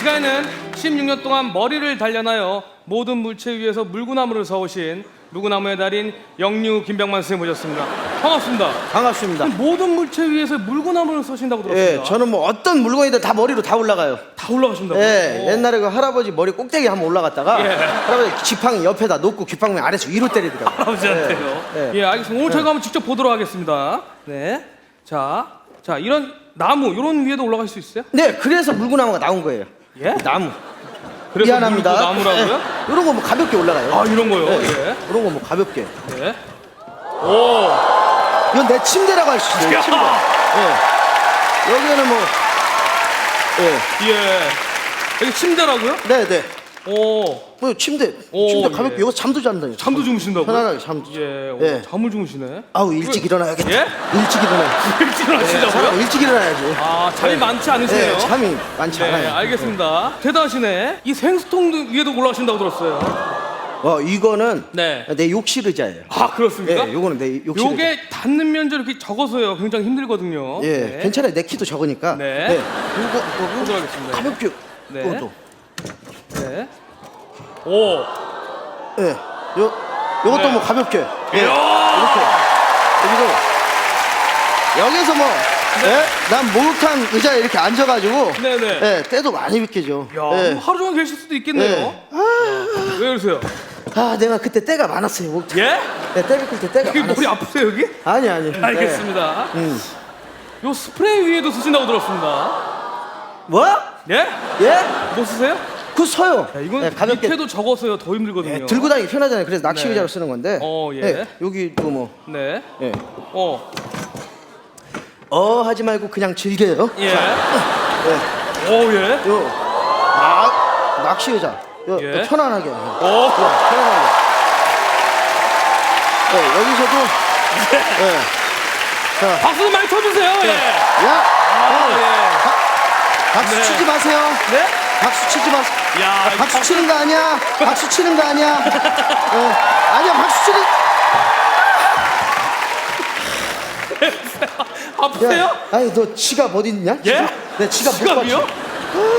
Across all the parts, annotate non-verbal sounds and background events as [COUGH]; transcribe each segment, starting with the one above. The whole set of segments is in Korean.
시간에는 16년 동안 머리를 단련하여 모든 물체 위에서 물구나무를 서오신 물구나무의 달인 영유 김병만 선생님 모셨습니다. 반갑습니다. 반갑습니다. 모든 물체 위에서 물구나무를 서신다고 들었습니다. 예, 저는 뭐 어떤 물건이든 다 머리로 다 올라가요. 다 올라가신다고. 예, 옛날에 그 할아버지 머리 꼭대기 한번 올라갔다가 예. 할아버지 지팡이 옆에다 놓고 귓방망이 아래서 위로 때리더라고요. 할아버지한테요. 예, 예, 알겠습니다. 오늘 저희가 한번 직접 보도록 하겠습니다. 네. 자, 자 이런 나무 이런 위에도 올라갈 수 있어요? 네, 그래서 물구나무가 나온 거예요. 예? 나무. 그래서 미안합니다. 물고 나무라고요? 이런 거 뭐 가볍게 올라가요. 아 이런 거요. 예. 예. 이런 거 뭐 가볍게. 예. 오. 이건 내 침대라고 할 수 있어요. 야! 침대. 예. 여기는 뭐 예. 예. 여기 침대라고요? 네, 네. 오. 뭐 침대. 오, 침대 가볍게 예. 여기서 잠도 잔다니까. 잠도 주무신다고요? 편안하게 잠. 예. 오, 예. 잠을 주무시네. 아우 일찍 일어나야겠다. 예? 일찍 일어나. [LAUGHS] 일찍 일어나신다고요? 사람 일찍 일어나야지. 아, 잠이 예. 많지 않으세요? 네, 잠이 많지 네, 않아요. 알겠습니다. 대단하시네. 이 생수통 위에도 올라가신다고 들었어요. 어, 이거는 네. 내 욕실 의자예요. 아, 그렇습니까? 예, 요거는 내 욕실 의자. 요게 닿는 면적 이렇게 적어서요. 굉장히 힘들거든요. 예, 네. 괜찮아요. 내 키도 적으니까. 네. 요거 요거 보도록 하겠습니다. 가볍게. 네. 요것도. 네. 오. 예. 요 요것도 네. 뭐 가볍게. 예. 이야! 이렇게. 여기도 여기서 뭐 예? 난 목욕탕 의자에 이렇게 앉아가지고 네네. 예, 때도 많이 비켜죠. 야, 예. 하루 종일 계실 수도 있겠네요. 예. 왜 그러세요? 아, 내가 그때 때가 많았어요. 목욕탕. 예? 네, 때 비킬 때 때가 여기 많았어요. 머리 아프세요 여기? 아니 아니. 알겠습니다. 예. 음. 요 스프레이 위에도 쓰신다고 들었습니다. 뭐? 예? 예? 뭐 쓰세요? 그 서요. 야, 이건 예, 가볍게 밑에도 적어서요 더 힘들거든요. 예, 들고 다니기 편하잖아요. 그래서 낚시 네. 의자로 쓰는 건데. 어, 예. 여기도 뭐. 네. 예. 어. 어 하지 말고 그냥 즐겨요. 예. 예. 오 예. 요. 아, 낚시 의자. 요, 예. 요 편안하게. 요, 오. 편안하게. 예, 여기서도. 예. 자, 박수 좀 많이 쳐주세요. 예. 야, 아, 예. 박수 네. 치지 마세요. 네? 박수 치지 마세요. 야, 아, 박수 치는 거 아니야. 박수 치는 거 아니야. 예. 아니야, 박수 치는. [LAUGHS] 아프세요? 야, 아니 너 지갑 어디 있냐? 예? 내 지갑 못 지갑이요? 봤지.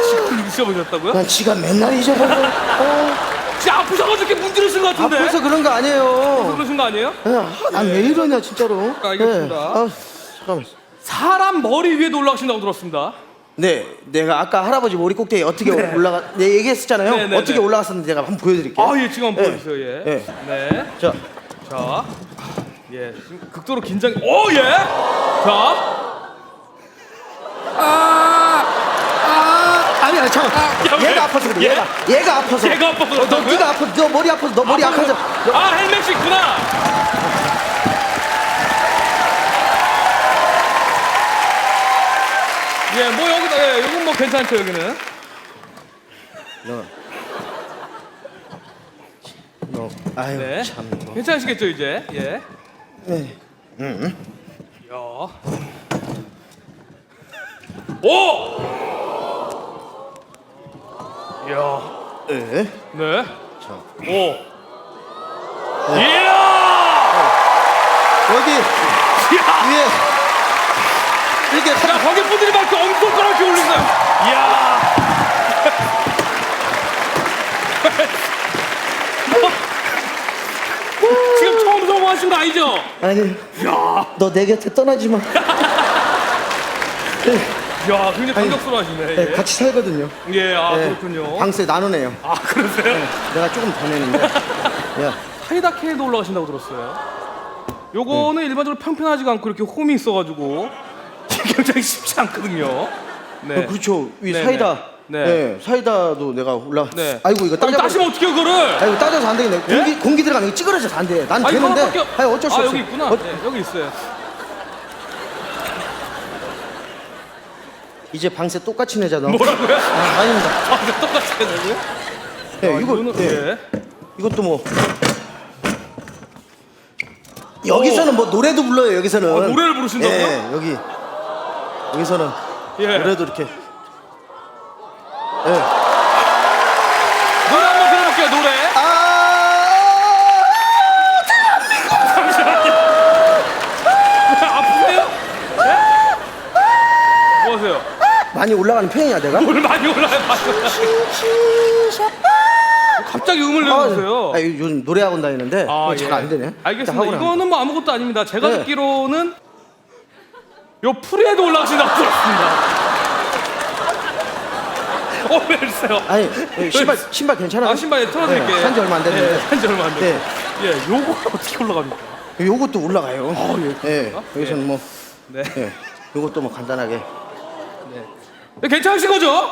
지갑을 잊어버렸다고요? 난 지갑 맨날 잊어버려. 어, 진짜 아프셔가지고 이렇게 문지르신 것 같은데. 아파서 그런 거 아니에요. 그러신 거 아니에요? 난 왜 이러냐 진짜로. 알겠습니다. 예. 아, 잠깐만. 사람 머리 위에도 올라가신다고 들었습니다. 네, 내가 아까 할아버지 머리 꼭대기 어떻게 올라가? 네, 얘기했었잖아요. 네, 네, 어떻게 네. 올라갔었는지 제가 한번 보여드릴게요. 아, 예, 지금 한번 예. 보여주세요, 예. 예. 네. 자, 자. 예, 지금 극도로 긴장. 오, 예! 자. 아! 아! 아니 아니 잠깐. 야, 왜? 얘가 아파서 그래. 예? 얘가 얘가 아파서. 얘가 아파서 어, 너 그렇다고요? 네가 아파. 너 머리 아파서. 너 머리 아파서. 너- 아, 헬멧이 있구나! 예, 뭐 여기다, 예, 이건 뭐 괜찮죠, 여기는. 너. 너. 아유 네. 참. 너. 괜찮으시겠죠, 이제? 예. 네. 야. 오! 야. 네. 네. 자. 오. 이야! 여기 이야! 위에 이렇게 야, 관객분들이 막 그렇게 올리세요. 이야! [LAUGHS] 지금 처음 성공하신 거 아니죠? 아니 이야! 너 내 곁에 떠나지 마. 네, 이야, 굉장히 감격스러워하시네. 네, 예. 같이 살거든요. 예, 아, 네, 그렇군요. 방세 나누네요. 아, 그러세요? 내가 조금 더 내는데. [LAUGHS] 야, 사이다 캔에도 올라가신다고 들었어요. 요거는 일반적으로 평평하지가 않고 이렇게 홈이 있어가지고 굉장히 쉽지 않거든요. 네. 어, 그렇죠. 이 네, 사이다. 네. 네. 사이다도 내가 올라. 네. 아이고 이거 아니, 따져. 따시면 어떻게 그거를? 아이고 따져서 안 되겠네. 공기 공기 들어가는 게 찌그러져서 안 돼. 난 아니, 되는데. 없- 아니 어쩔 수 아, 없어. 여기 있구나. 어, 네, 여기 있어요. 이제 방세 똑같이 내자 너. 뭐라고요? 아, 아닙니다. 아, 이거 똑같이 해야 되고요? 네, 아, 이거 이거는- 네. 예. 이것도 뭐. 여기서는 뭐 노래도 불러요. 여기서는. 아, 노래를 부르신다고요? 예, 여기 여기서는 예. 노래도 이렇게. 예. 노래 한번 들어볼게요, 노래. 아. 아프세요? 네? 뭐 하세요? 많이 올라가는 편이야 내가? 뭘 많이 올라요, 많이 올라요. 갑자기 음을 내주세요. 아, 요즘 노래학원 다니는데 아, 잘 예. 안 되네. 알겠습니다. 이거는 뭐 아무것도 아닙니다. 제가 네. 듣기로는 요 풀에도 올라가신다고 들었습니다. 어, 왜 이러세요? 아니 예, 신발 신발 괜찮아요? 아, 신발 틀어드릴게요. 네, 산지 얼마 안 됐는데. 네, 산지 얼마 안 됐는데. 네. 예, 요거 어떻게 올라갑니까? 요것도 올라가요. 아, 예, 예, 여기서는 뭐 네. 예, 요것도 뭐 간단하게. 네, 괜찮으신 거죠?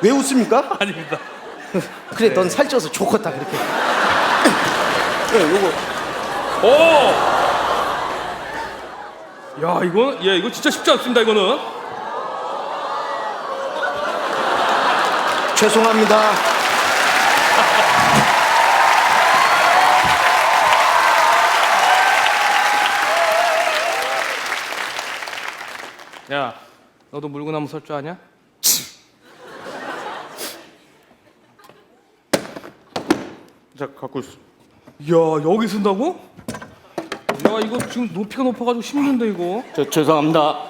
왜 웃습니까? [LAUGHS] 아닙니다. [LAUGHS] 그래, 넌 살쪄서 좋겠다 그렇게. [LAUGHS] 예, 요거 오! 야, 이거, 예, 이거 진짜 쉽지 않습니다, 이거는. 죄송합니다. 야, 너도 물구나무 설 줄 아냐? 자 갖고 있어. 야, 여기 쓴다고? 야, 이거 지금 높이가 높아가지고 힘든데, 이거. 저 죄송합니다.